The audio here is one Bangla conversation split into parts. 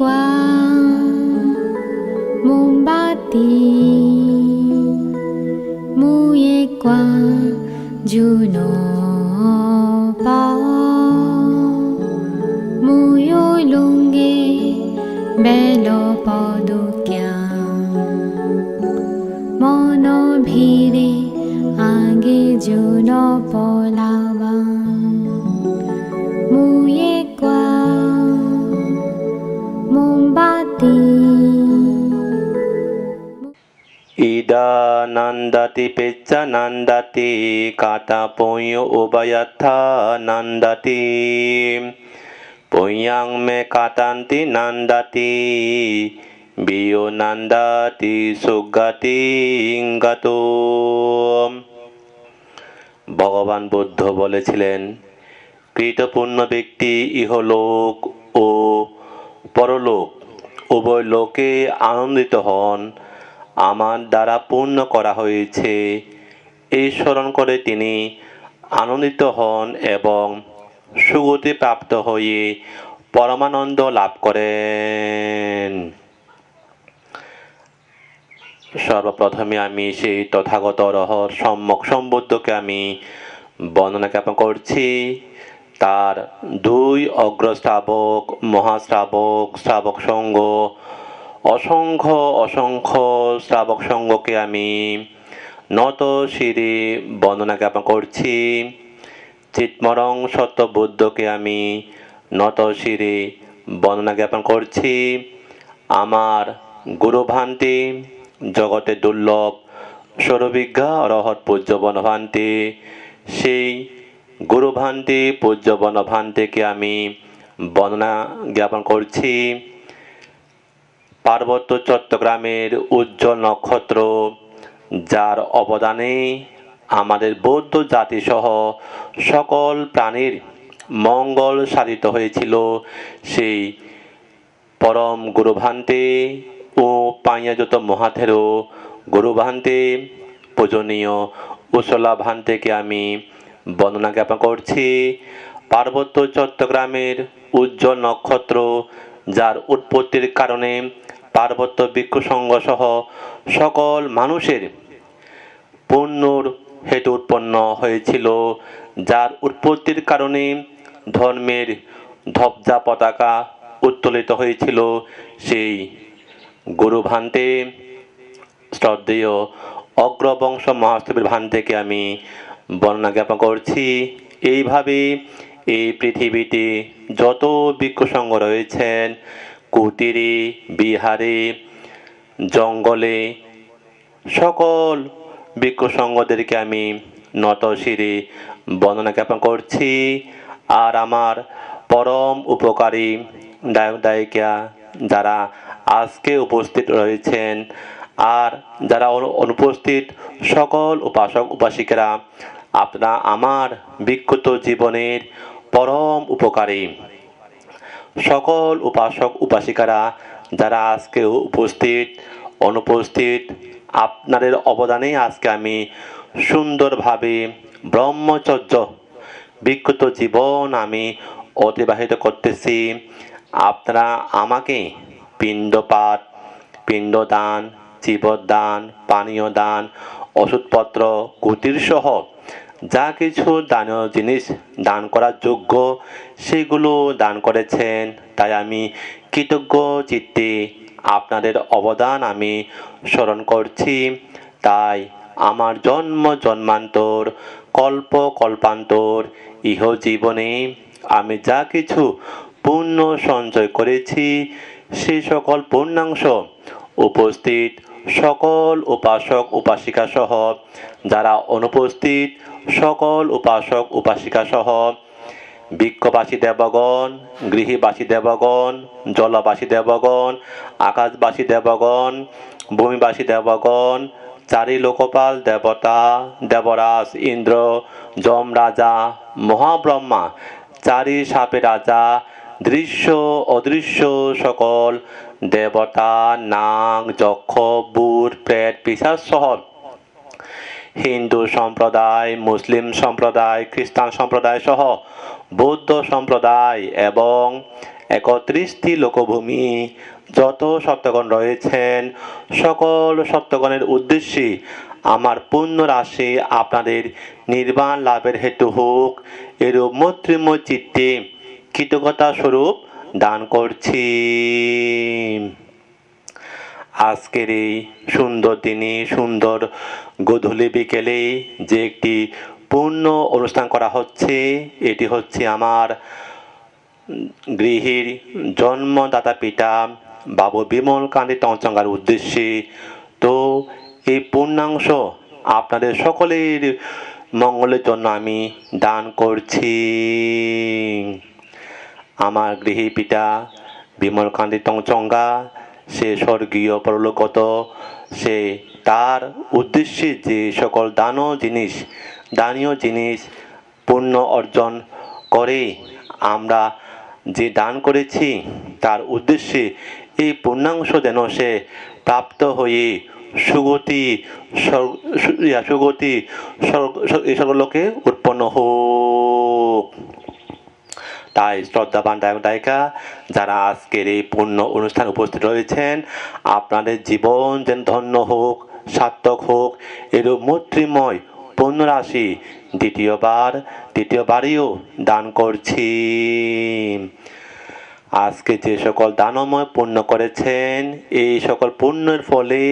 ကွာမွန်ပါတီမူရဲ့ကွာဂျူနို নন্দতি পেচ্চা নন্দতি কাটা পয় উভয়থা নন্দতি পয়াং মে কাটান্তি নন্দতি বিয় নন্দতি সুগতি গত ভগবান বুদ্ধ বলেছিলেন কৃতপূর্ণ ব্যক্তি ইহলোক ও পরলোক উভয় লোকে আনন্দিত হন আমার দ্বারা পূর্ণ করা হয়েছে। এই স্মরণ করে তিনি আনন্দিত হন এবং সুগতি প্রাপ্ত হয়ে পরমানন্দ লাভ করেন। সর্বপ্রথমে আমি সেই তথাগত রহর সম্যক সম্বুদ্ধকে আমি বর্ণনা জ্ঞাপন করছি। তার দুই অগ্রশ্রাবক মহাশ্রাবক শ্রাবক সঙ্গ অসংখ্য অসংখ্য শ্রাবক সঙ্গকে আমি নত শিরে বর্ণনা জ্ঞাপন করছি। চিৎমরং সত্য বুদ্ধকে আমি নত শিরে বর্ণনা জ্ঞাপন করছি। আমার গুরুভান্তি, জগতে দুর্লভ সৌরবিজ্ঞা রহৎ পূজ্য বনভান্তি, সেই গুরুভান্তি পূজ্য বনভান্তিকে আমি বর্ণনা জ্ঞাপন করছি। পার্বত্য চট্টগ্রামের উজ্জ্বল নক্ষত্র, যার অবদানে আমাদের বৌদ্ধ জাতিসহ সকল প্রাণীর মঙ্গল সাধিত হয়েছিল। সেই পরম গুরুভান্তে ও পাইয়াযত মহাথেরো গুরুভান্তে, পূজনীয় উসলা ভান্তেকে আমি বর্ণনা জ্ঞাপন করছি। পার্বত্য চট্টগ্রামের উজ্জ্বল নক্ষত্র যার উৎপত্তির কারণে পার্বত্য ভিক্ষু সহ সকল মানুষের পুণ্যর হেতু উৎপন্ন হয়েছিল, যার উৎপত্তির কারণে ধর্মের ধবজা পতাকা উত্তোলিত হয়েছিল। সেই গুরুভান্তে শ্রদ্ধেয় অগ্রবংশ মহাস্তবীর ভান্তেকে আমি বর্ণনা জ্ঞাপন করছি। এইভাবে এই পৃথিবীতে যত বৃক্ষসঙ্গ রয়েছেন, কুটিরে, বিহারে, জঙ্গলে, সকল বৃক্ষসঙ্গদেরকে আমি নত বর্ণনা জ্ঞাপন করছি। আর আমার পরম উপকারী দায়ক দায়িকা যারা আজকে উপস্থিত রয়েছেন, আর যারা অনু- অনুপস্থিত সকল উপাসক উপাসিকেরা আপনারা আমার বিক্ষত জীবনের পরম উপকারী। সকল উপাসক, উপাসিকারা যারা আজকে উপস্থিত, অনুপস্থিত, আপনাদের অবদানে আজকে আমি সুন্দরভাবে ব্রহ্মচর্য বিক্ষত জীবন আমি অতিবাহিত করতেছি। আপনারা আমাকে পিণ্ডপাত, পিণ্ডদান, জীবদান পানীয় দান ওষুধপত্র কুটির সহ যা কিছু দানীয় জিনিস দান করার যোগ্য, সেগুলো দান করেছেন। তাই আমি কৃতজ্ঞ চিত্তে আপনাদের অবদান আমি স্মরণ করছি। তাই আমার জন্ম জন্মান্তর, কল্প কল্পান্তর, ইহ জীবনে আমি যা কিছু পুণ্য সঞ্চয় করেছি, সে সকল পূর্ণাংশ উপস্থিত সকল উপাসক, উপাসিকা সহ যারা অনুপস্থিত সকল উপাসক উপাসিকা সহ বৃক্ষবাসী দেবগণ, গৃহীবাসী দেবগণ, জলবাসী দেবগণ, আকাশবাসী দেবগণ, ভূমিবাসী দেবগণ, চারি লোকপাল দেবতা, দেবরাজ, ইন্দ্র যম রাজা মহাব্রহ্মা, চারি সাপে রাজা, দৃশ্য অদৃশ্য সকল দেবতা, নাগ, যক্ষ, বুট, প্রেত, পিসাচ সহ হিন্দু সম্প্রদায়, মুসলিম সম্প্রদায়, খ্রিস্টান সম্প্রদায় সহ বৌদ্ধ সম্প্রদায় এবং একত্রিশটি লোকভূমি, যত সত্যগণ রয়েছেন, সকল সত্যগণের উদ্দেশ্যে আমার পুণ্য রাশি আপনাদের নির্বাণ লাভের হেতু হোক, এরূপ মৈত্রীময় চিত্তে কৃতজ্ঞতা স্বরূপ দান করছি। আজকের এই সুন্দর দিনে, সুন্দর গধূলি বিকেলে যে একটি পূর্ণ অনুষ্ঠান করা হচ্ছে, এটি হচ্ছে আমার গৃহীর জন্মদাতা পিতা বাবু বিমল কান্তি টংচঙ্গার উদ্দেশ্যে। তো এই পূর্ণাংশ আপনাদের সকলের মঙ্গলের জন্য আমি দান করছি। আমার গৃহী পিতা বিমল কান্তি টংচঙ্গা সে স্বর্গীয় পরলোকত, সে তার উদ্দেশ্যে যে সকল দানও জিনিস, দানীয় জিনিস পুণ্য অর্জন করে আমরা যে দান করেছি, তার উদ্দেশ্যে এই পূর্ণাংশ যেন সে প্রাপ্ত হয়ে সুগতি সুগতি স্বর্গ- স্বর্গ- এই সকল উৎপন্ন হোক। তাই শ্রদ্ধাবান দায়ক দায়িকা যারা আজকের এই পূর্ণ অনুষ্ঠান উপস্থিত রয়েছেন, আপনাদের জীবন যেন ধন্য হোক, সার্থক হোক, এরূপ মৈত্রীময় পুণ্যরাশি দ্বিতীয়বার দ্বিতীয়বারেও দান করছি। আজকে যে সকল দানময় পুণ্য করেছেন, এই সকল পুণ্যের ফলে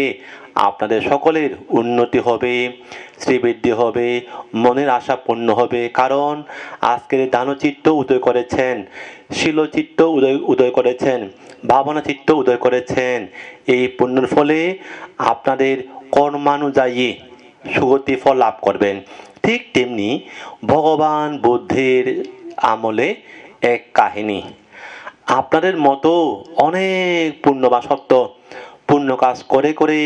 আপনাদের সকলের উন্নতি হবে, শ্রীবৃদ্ধি হবে, মনের আশা পূর্ণ হবে। কারণ আজকের দানচিত্ত উদয় করেছেন, শিলচিত্ত উদয় উদয় করেছেন ভাবনা চিত্ত উদয় করেছেন। এই পুণ্যের ফলে আপনাদের কর্মানুযায়ী সুগতি ফল লাভ করবেন। ঠিক তেমনি ভগবান বুদ্ধের আমলে এক কাহিনী। আপনাদের মতো অনেক পুণ্য বা সত্য পুণ্য কাজ করে করে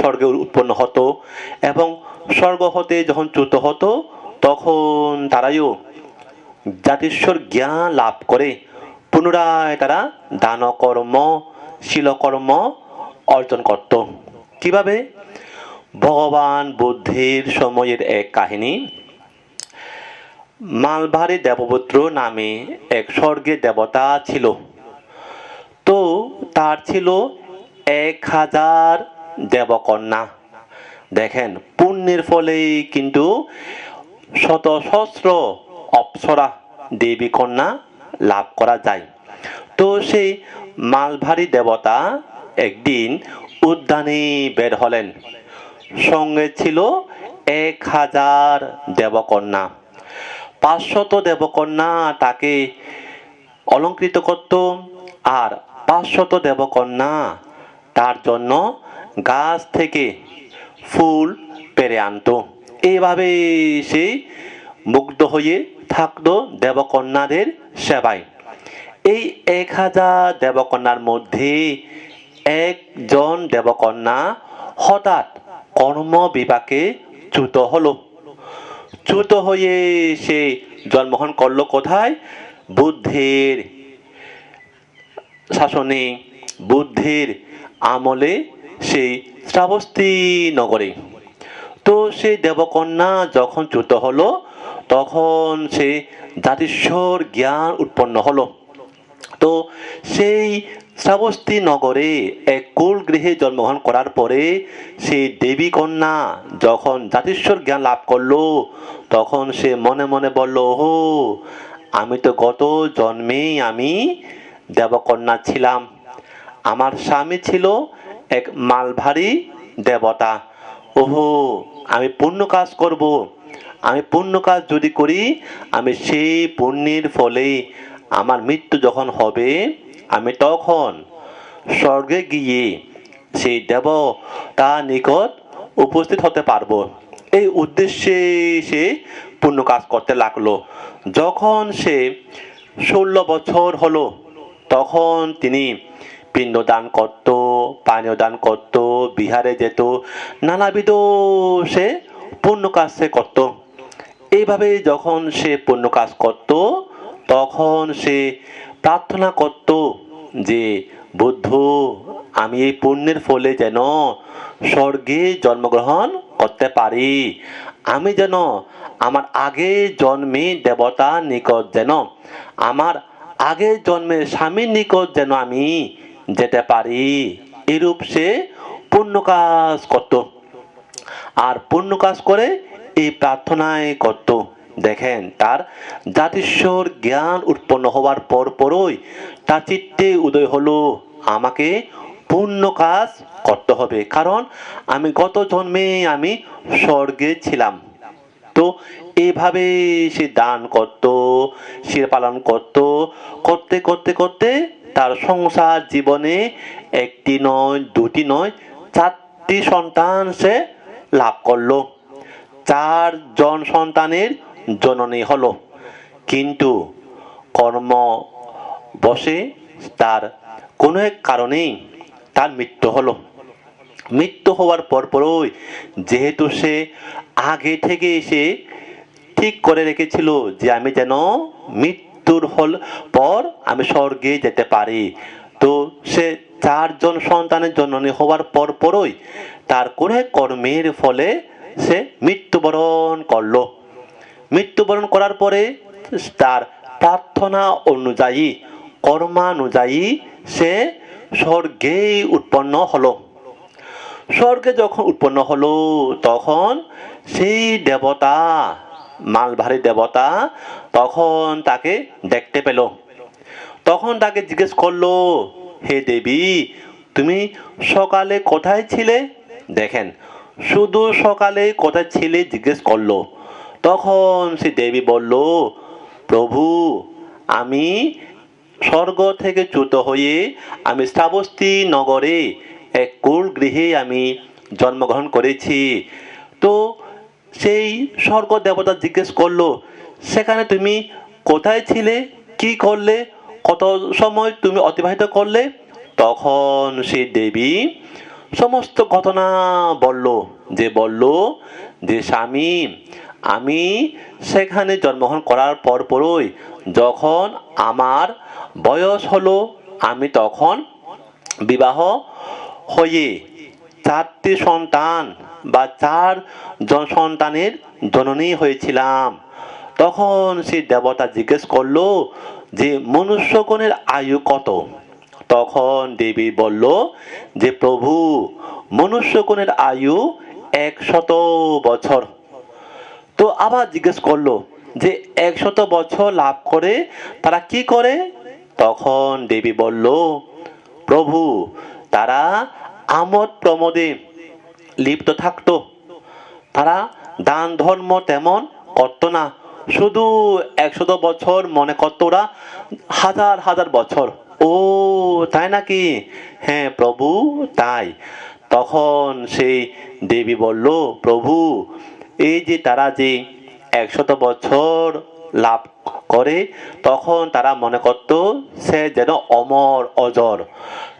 স্বর্গে উৎপন্ন হতো এবং স্বর্গ হতে যখন চ্যুত হতো, তখন তারাইও জাতিস্বর জ্ঞান লাভ করে। পুনরায় তারা দানকর্ম, শিলকর্ম অর্জন করত। কীভাবে? ভগবান বুদ্ধের সময়ের এক কাহিনী। মালভারি দেবপুত্র নামে এক স্বর্গের দেবতা ছিল। তো তার ছিল এক হাজার দেবকন্যা। দেখেন, পুণ্যের ফলে কিন্তু শত সহস্র অপ্সরা দেবী কন্যা লাভ করা যায়। তো সেই মালভারী দেবতা একদিন উদ্যানে বের হলেন। সঙ্গে ছিল এক হাজার দেবকন্যা। পাঁচশত দেবকন্যা তাকে অলঙ্কৃত করত আর পাঁচশত দেবকন্যা তার জন্য গাছ থেকে ফুল পেরে আনতো। এইভাবে সে মুগ্ধ হয়ে থাকতো দেবকন্যাদের সেবায়। এই এক হাজার দেবকন্যার মধ্যে একজন দেবকন্যা হঠাৎ কর্ম বিপাকে চ্যুত হলো। চ্যুত হয়ে সে জন্মগ্রহণ করল কোথায়? বুদ্ধের শাসনে। বুদ্ধের আমলে সেই শ্রাবস্তি নগরে। তো সেই দেবকন্যা যখন চ্যুত হলো, তখন সে জাতিস্বর জ্ঞান উৎপন্ন হলো। তো সেই শ্রাবস্তি নগরে এক কুল গৃহে জন্মগ্রহণ করার পরে সেই দেবী কন্যা যখন জাতিস্বর জ্ঞান লাভ করল, তখন সে মনে মনে বলল ও আমি তো গত জন্মেই আমি দেবকন্যা ছিলাম। আমার স্বামী ছিল এক মালভারী দেবতা। ওহো, আমি পুণ্য কাজ করব। আমি পুণ্য কাজ যদি করি, আমি সেই পুণ্যের ফলে আমার মৃত্যু যখন হবে, আমি তখন স্বর্গে গিয়ে সেই দেব তার নিকট উপস্থিত হতে পারব। এই উদ্দেশ্যে সে পুণ্য কাজ করতে লাগল। যখন সে ষোলো বছর হলো, তখন তিনি পিণ্ডদান করত পানীয় দান করত, বিহারে যেত, নানাবিধ সে পুণ্য কাজ সে করত। এইভাবে যখন সে পুণ্য কাজ করত, তখন সে প্রার্থনা করত যে, বুদ্ধ, আমি এই পুণ্যের ফলে যেন স্বর্গে জন্মগ্রহণ করতে পারি। আমি যেন আমার আগে জন্মে দেবতা নিকট যেন, আমার আগের জন্মের স্বামীর নিকট যেন আমি যেতে পারি, এরূপ সে পুণ্য কাজ করত। আর পুণ্য কাজ করে এই প্রার্থনায় করত। দেখেন, তার জাতিস্বর জ্ঞান উৎপন্ন হওয়ার পর পরই তার চিত্তে উদয় হলো, আমাকে পুণ্য কাজ করতে হবে। কারণ আমি গত জন্মে আমি স্বর্গে ছিলাম। তো এভাবে সে দান করত, সে পালন করত। করতে করতে করতে তার সংসার জীবনে একটি নয়, দুটি নয়, চারটি সন্তান সে লাভ করল। চার জন সন্তানের জননী হলো। কিন্তু কর্ম বসে তার কোনো এক কারণেই তার মৃত্যু হলো। মৃত্যু হওয়ার পরপরই যেহেতু সে আগে থেকে এসে ঠিক করে রেখেছিল যে আমি যেন মৃত্যুর হল পর আমি স্বর্গে যেতে পারি। তো সে চারজন সন্তানের জননী হওয়ার পর পরই তার কোনো কর্মের ফলে সে মৃত্যুবরণ করল। মৃত্যুবরণ করার পরে তার প্রার্থনা অনুযায়ী, কর্মানুযায়ী সে স্বর্গেই উৎপন্ন হলো। স্বর্গে যখন উৎপন্ন হলো, তখন সেই দেবতা মালভারী দেবতা তখন তাকে দেখতে পেল। তখন তাকে জিজ্ঞেস করল, হে দেবী, তুমি সকালে কোথায় ছিলে? দেখেন, শুধু সকালে কোথায় ছিলে জিজ্ঞেস করল। তখন সে দেবী বলল, প্রভু, আমি স্বর্গ থেকে চ্যুত হয়ে আমি শ্রাবস্তি নগরে এক কুল গৃহে আমি জন্মগ্রহণ করেছি। তো সেই স্বর্গ দেবতা জিজ্ঞেস করল, সেখানে তুমি কোথায় ছিলে? কি করলে? কত সময় তুমি অতিবাহিত করলে? তখন সেই দেবী সমস্ত ঘটনা বলল, যে বলল, যে স্বামী, আমি সেখানে জন্মগ্রহণ করার পর পরই যখন আমার বয়স হলো, আমি তখন বিবাহ হয়ে চারটি সন্তান বা চার সন্তানের জননী হয়েছিলাম। তখন সেই দেবতা জিজ্ঞেস করল যে, মনুষ্যগণের আয়ু কত? তখন দেবী বলল যে, প্রভু, মনুষ্যগণের আয়ু একশত বছর। তো আবার জিজ্ঞেস করল যে, একশত বছর লাভ করে তারা কি করে? তখন দেবী বলল, প্রভু, তারা আমোদ প্রমোদে লিপ্ত থাকতো। তারা দান, ধর্ম তেমন করতো না। শুধু একশত বছর মনে করতো ওরা, হাজার হাজার বছর। ও, তাই নাকি? হ্যাঁ প্রভু, তাই। তখন সেই দেবী বলল, প্রভু, এই যে তারা যে একশত বছর লাভ করে, তখন তারা মনে করত সে যেন অমর, অজর।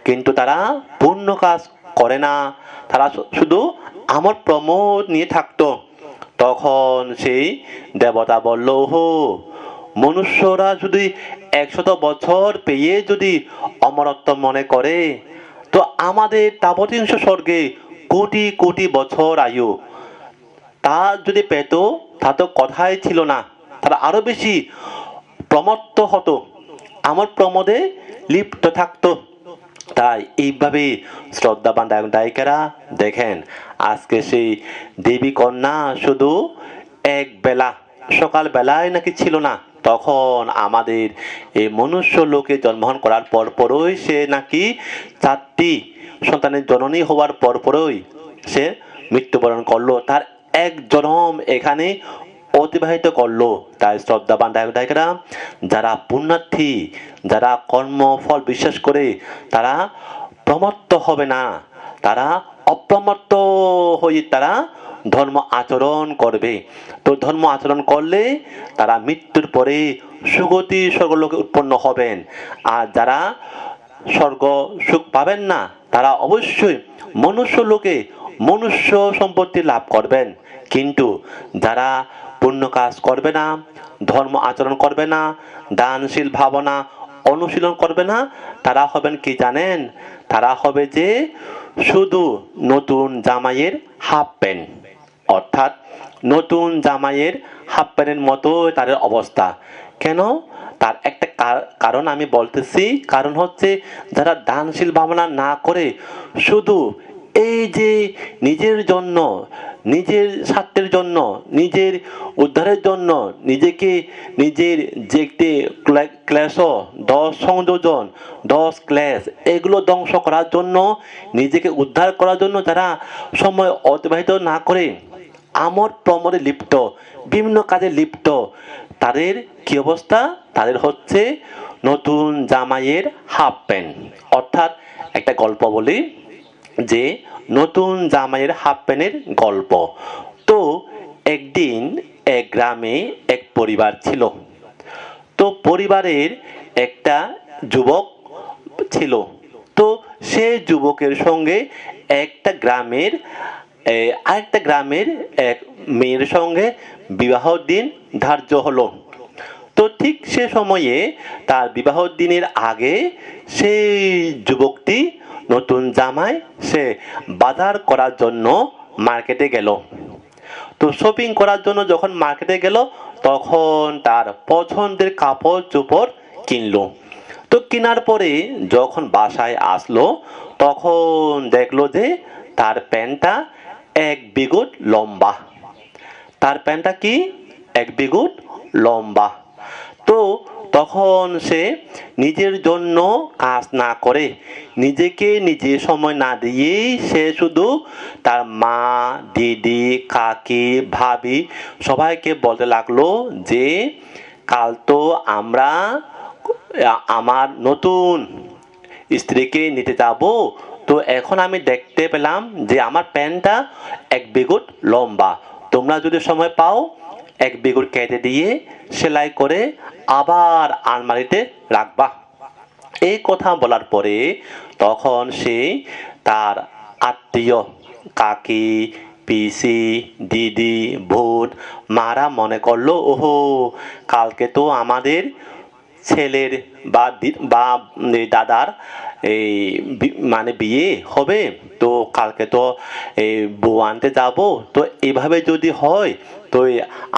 কিন্তু তারা পূর্ণ কাজ করে না। তারা শুধু আমার প্রমোদ নিয়ে থাকতো। তখন সেই দেবতা বলল হো মনুষ্যরা যদি একশত বছর পেয়ে যদি অমরত্ব মনে করে, তো আমাদের তাবতিংশ স্বর্গে কোটি কোটি বছর আয়ু। তা যদি পেত, তা তো কথাই ছিল না। তারা আরও বেশি প্রমত্ত হতো। আমার প্রমোদে লিপ্ত থাকতো। তাই এইভাবে শ্রদ্ধাবান দায়ক দায়িকারা দেখেন, আজকে সেই দেবী কন্যা শুধু এক বেলা, সকাল বেলায় নাকি ছিল না, তখন আমাদের এই মনুষ্য লোকে জন্মগ্রহণ করার পর পরই সে নাকি চারটি সন্তানের জননী হওয়ার পর পরই সে মৃত্যুবরণ করল। তার এক জনম এখানে অতিবাহিত করল। তাই শ্রদ্ধাবান দায়ক দায়িকারা যারা পুণ্যার্থী, যারা কর্মফল বিশ্বাস করে, তারা প্রমত্ত হবে না। তারা অপ্রমত্ত হয়ে তারা ধর্ম আচরণ করবে। তো ধর্ম আচরণ করলে তারা মৃত্যুর পরে সুগতি স্বর্গলোকে উৎপন্ন হবেন। আর যারা স্বর্গ সুখ পাবেন না, তারা অবশ্যই মনুষ্য লোকে মনুষ্য সম্পত্তি লাভ করবেন। কিন্তু যারা পুণ্য কাজ করবে না, ধর্ম আচরণ করবে না, দানশীল ভাবনা অনুশীলন করবে না, তারা হবেন কি জানেন? তারা হবে যে শুধু নতুন জামাইয়ের হাফ প্যান্ট। অর্থাৎ নতুন জামাইয়ের হাফ প্যান্টের মতো তাদের অবস্থা। কেন? তার একটা কারণ আমি বলতেছি, কারণ হচ্ছে যারা দানশীল ভাবনা না করে শুধু এই যে নিজের জন্য, নিজের স্বার্থের জন্য, নিজের উদ্ধারের জন্য, নিজেকে নিজের যে একটি ক্লেশ, দশ সংযোজন, দশ ক্লেশ, এগুলো ধ্বংস করার জন্য, নিজেকে উদ্ধার করার জন্য যারা সময় অতিবাহিত না করে আমর প্রমোদে লিপ্ত, বিভিন্ন কাজে লিপ্ত, তাদের কি অবস্থা? তাদের হচ্ছে নতুন জামাইয়ের হাফ প্যান্ট অর্থাৎ একটা গল্প বলি। যে নতুন জামাইয়ের হাফ প্যান্টের গল্প। তো একদিন এক গ্রামে এক পরিবার ছিল। তো পরিবারের একটা যুবক ছিল। তো সে যুবকের সঙ্গে একটা গ্রামের আরেকটা গ্রামের এক মেয়ের সঙ্গে বিবাহ দিন ধার্য হলো। তো ঠিক সে সময়ে তার বিবাহ দিনের আগে সেই যুবকটি নতুন জামায় সে বাজার করার জন্য মার্কেটে গেল। তো শপিং করার জন্য যখন মার্কেটে গেল, তখন তার পছন্দের কাপড় চোপড় কিনলো। তো কেনার পরে যখন বাসায় আসলো, তখন দেখল যে তার প্যান্টটা এক বিগুট লম্বা। তার প্যান্টটা কি? এক বিগুট লম্বা। তখন সে নিজের জন্য কাজ না করে, নিজেকে নিজে সময় না দিয়েই সে শুধু তার মা, দিদি, কাকি, ভাবি সবাইকে বলতে লাগল যে, কাল তো আমরা আমার নতুন স্ত্রীকে নিতে যাব। তো এখন আমি দেখতে পেলাম যে আমার প্যান্টটা এক বিগুট লম্বা। তোমরা যদি সময় পাও, এক বিগুট কেটে দিয়ে সেলাই করে আবার আলমারিতে রাখবা। এই কথা বলার পরে তখন সে তার আত্মীয়, কাকি, পিসি, দিদি ভূত মারা মনে করল, ওহো, কালকে তো আমাদের ছেলের বা দাদার, এই মানে বিয়ে হবে। তো কালকে তো এই বউ আনতে যাব। তো এইভাবে যদি হয়, তো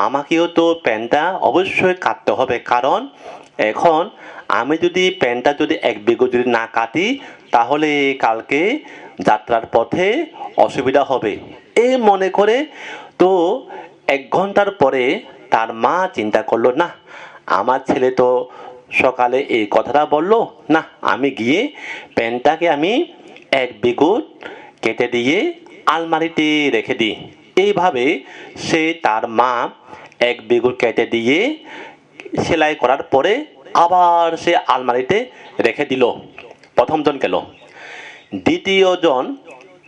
আমাকেও তো প্যান্টটা অবশ্যই কাটতে হবে। কারণ এখন আমি যদি প্যান্টটা যদি এক বিঘু যদি না কাটি, তাহলে কালকে যাত্রার পথে অসুবিধা হবে। এই মনে করে তো এক ঘণ্টার পরে তার মা চিন্তা করল, না, আমার ছেলে তো সকালে এই কথাটা বলল, না, আমি গিয়ে প্যান্টটাকে আমি এক বিগুট কেটে দিয়ে আলমারিতে রেখে দিই। এইভাবে সে তার মা এক বিগুট কেটে দিয়ে সেলাই করার পরে আবার সে আলমারিতে রেখে দিল। প্রথমজন গেল। দ্বিতীয়জন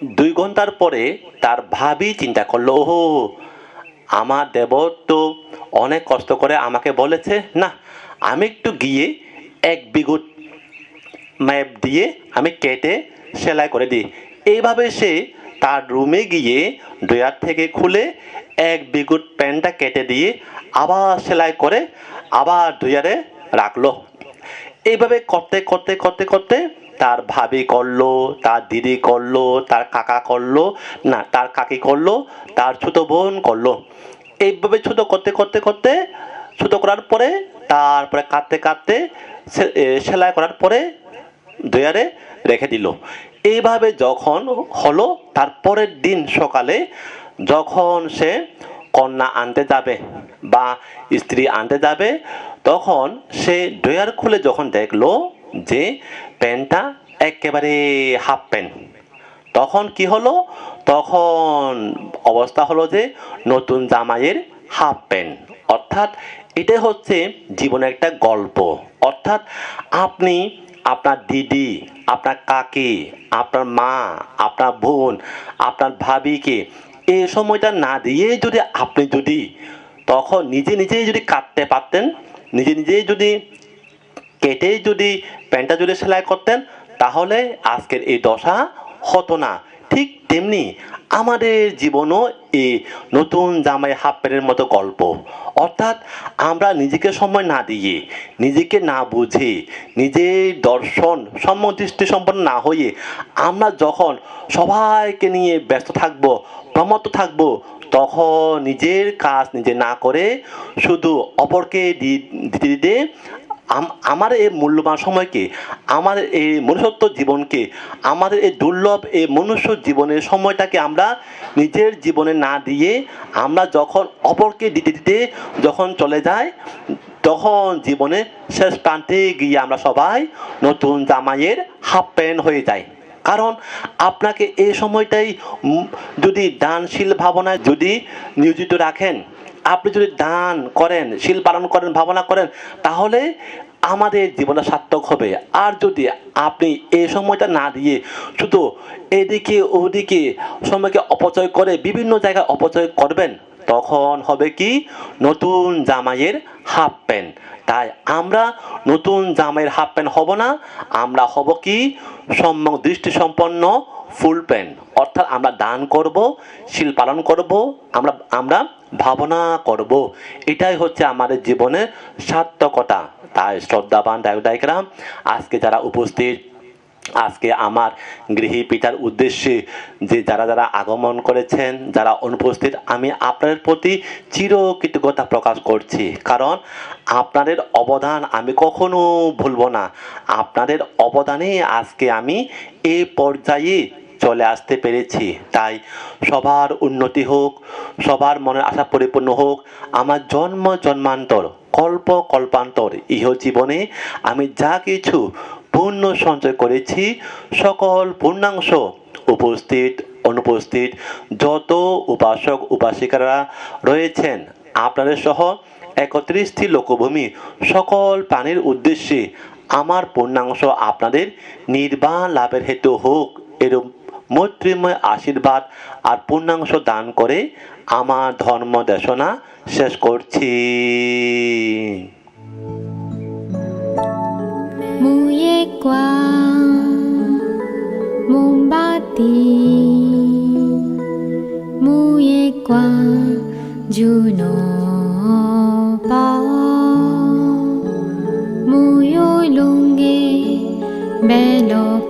দুই ঘণ্টার পরে তার ভাবি চিন্তা করল, ওহো, আমার দেবর তো অনেক কষ্ট করে আমাকে বলেছে, না, আমি একটু গিয়ে এক বিগুট ম্যাপ দিয়ে আমি কেটে সেলাই করে দিই। এইভাবে সে তার রুমে গিয়ে ড্রয়ার থেকে খুলে এক বিগুট প্যান্টটা কেটে দিয়ে আবার সেলাই করে আবার ড্রয়ারে রাখল। এইভাবে করতে করতে করতে করতে তার ভাবি করল, তার দিদি করল, তার কাকা করল, না, তার কাকি করল, তার ছোট বোন করল। এইভাবে ছোট করতে করতে করতে, ছোট করার পরে তারপরে কাঁদতে কাঁদতে সেলাই করার পরে ড্রয়ারে রেখে দিল। এইভাবে যখন হলো, তারপরের দিন সকালে যখন সে কন্যা আনতে যাবে বা স্ত্রী আনতে যাবে, তখন সে ড্রয়ার খুলে যখন দেখল যে প্যান্টটা একেবারে হাফ প্যান্ট তখন কি হলো? তখন অবস্থা হলো যে নতুন জামাইয়ের হাফ প্যান্ট অর্থাৎ এটা হচ্ছে জীবনের একটা গল্প। অর্থাৎ আপনি আপনার দিদি, আপনার কাকি, আপনার মা, আপনার বোন, আপনার ভাবিকে এই সময়টা না দিয়ে যদি আপনি যদি তখন নিজে নিজেই যদি কাটতে পারতেন, নিজে নিজেই যদি কেটেই যদি প্যান্টটা যদি সেলাই করতেন, তাহলে আজকের এই দশা হতো না। ঠিক তেমনি আমাদের জীবনও এই নতুন জামাই হাফ প্যান্টের মতো গল্প। অর্থাৎ আমরা নিজেকে সময় না দিয়ে, নিজেকে না বুঝে, নিজের দর্শন সম্যদৃষ্টি সম্পন্ন না হয়ে আমরা যখন সবাইকে নিয়ে ব্যস্ত থাকব, প্রমত্ত থাকব, তখন নিজের কাজ নিজে না করে শুধু অপরকে দিতে দিতে আমার এই মূল্যবান সময়কে, আমার এই মনুষ্যত্ব জীবনকে আমাদের এই দুর্লভ এই মনুষ্য জীবনের সময়টাকে আমরা নিজের জীবনে না দিয়ে, আমরা যখন অপরকে দিতে দিতে যখন চলে যাই, তখন জীবনে শেষ প্রান্তে গিয়ে আমরা সবাই নতুন জামাইয়ের হাফ প্যান্ট হয়ে যাই। কারণ আপনাকে এই সময়টাই যদি দানশীল ভাবনায় যদি নিয়োজিত রাখেন আপনি যদি দান করেন, শিল পালন করেন, ভাবনা করেন, তাহলে আমাদের জীবনটা সার্থক হবে। আর যদি আপনি এই সময়টা না দিয়ে শুধু এদিকে ওদিকে সময়কে অপচয় করে বিভিন্ন জায়গায় অপচয় করবেন, তখন হবে কি? নতুন জামাইয়ের হাফ প্যান্ট। তাই আমরা নতুন জামাইয়ের হাফ প্যান্ট হব না, আমরা হব কি? সম্যক দৃষ্টি সম্পন্ন ফুল প্যান্ট। অর্থাৎ আমরা দান করব, শিল পালন করব, আমরা আমরা ভাবনা করব। এটাই হচ্ছে আমাদের জীবনের সার্থকতা। তাই শ্রদ্ধাবান দায়িকরা আজকে যারা উপস্থিত, আজকে আমার গৃহী পিতার উদ্দেশ্যে যে যারা যারা আগমন করেছেন, যারা অনুপস্থিত, আমি আপনাদের প্রতি চির কৃতজ্ঞতা প্রকাশ করছি। কারণ আপনাদের অবদান আমি কখনো ভুলব না। আপনাদের অবদানে আজকে আমি এ পর্যায়ে চলে আসতে পেরেছি। তাই সবার উন্নতি হোক, সবার মনের আশা পরিপূর্ণ হোক, আমার জন্ম জন্মান্তর, কল্প কল্পান্তর, ইহ জীবনে আমি যা কিছু পূর্ণ সঞ্চয় করেছি, সকল পূর্ণাংশ উপস্থিত, অনুপস্থিত, যত উপাসক, উপাসিকারা রয়েছেন, আপনাদের সহ একত্রিশটি লোকভূমি, সকল প্রাণীর উদ্দেশ্যে আমার পূর্ণাংশ আপনাদের নির্বাণ লাভের হেতু হোক, এরূপ মৈত্রীময় আশীর্বাদ আর পূর্ণাংশ দান করে আমার ধর্ম দেশনা শেষ করছি। মোমবাতি, মুয়ে কোয়া জুন পা, মুয়ো লুঙ্গে, বেলো